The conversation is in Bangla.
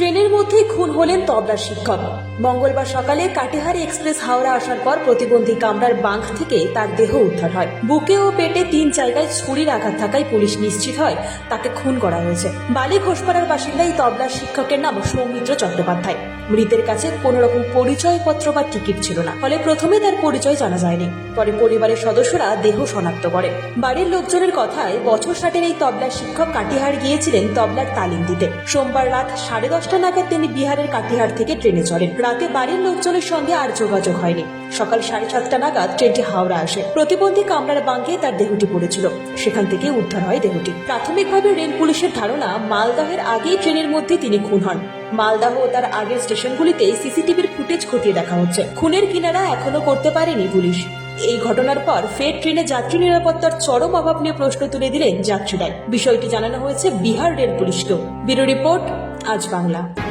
ট্রেনের মধ্যেই খুন হলেন তবলার শিক্ষক। মঙ্গলবার সকালে কাটিহার এক্সপ্রেস হাওড়া আসার পর প্রতিবন্ধী কামরার বাঁক থেকে তার দেহ উদ্ধার হয়। বুকে ও পেটে তিন জায়গায় ছুরির আঘাত থাকায় পুলিশ নিশ্চিত হয়, তাকে খুন করা হয়েছে। বালি ঘোষপাড়ার বাসিন্দা এই তবলার শিক্ষকের নাম সৌমিত্র চট্টোপাধ্যায়। মৃতের কাছে কোনো রকম পরিচয়পত্র বা টিকিট ছিল না, ফলে প্রথমে তার পরিচয় জানা যায়নি। পরে পরিবারের সদস্যরা দেহ শনাক্ত করে। বাড়ির লোকজনের কথায় বছর ষাটের এই তবলার শিক্ষক কাটিহার গিয়েছিলেন তবলার তালিম দিতে। সোমবার রাত সাড়ে দশটা নাগাদ তিনি বিহারের কাটিহার থেকে ট্রেনে চড়েন। রাতে বাড়ির লোকজনের সঙ্গে আর যোগাযোগ হয়নি। সকাল সাড়ে সাতটা নাগাদ ট্রেনটি হাওড়া আসে। প্রতিবন্ধী কামরার বাঙ্কে তার দেহটি পড়েছিল। সেখান থেকে উদ্ধার হয় দেহটি। প্রাথমিকভাবে রেল পুলিশের ধারণা, মালদহের আগেই ট্রেনের মধ্যে তিনি খুন হন। মালদাহ ও তার আগের স্টেশনগুলিতে সিসিটিভির ফুটেজ খতিয়ে দেখা হচ্ছে। খুনের কিনারা এখনও করতে পারেনি পুলিশ। এই ঘটনার পর ফের ট্রেনে যাত্রী নিরাপত্তার চরম অভাব নিয়ে প্রশ্ন তুলে দিলেন যাত্রীরাই। বিষয়টি জানানো হয়েছে Bihar rail পুলিশকেও। Bureau report Aaj Bangla.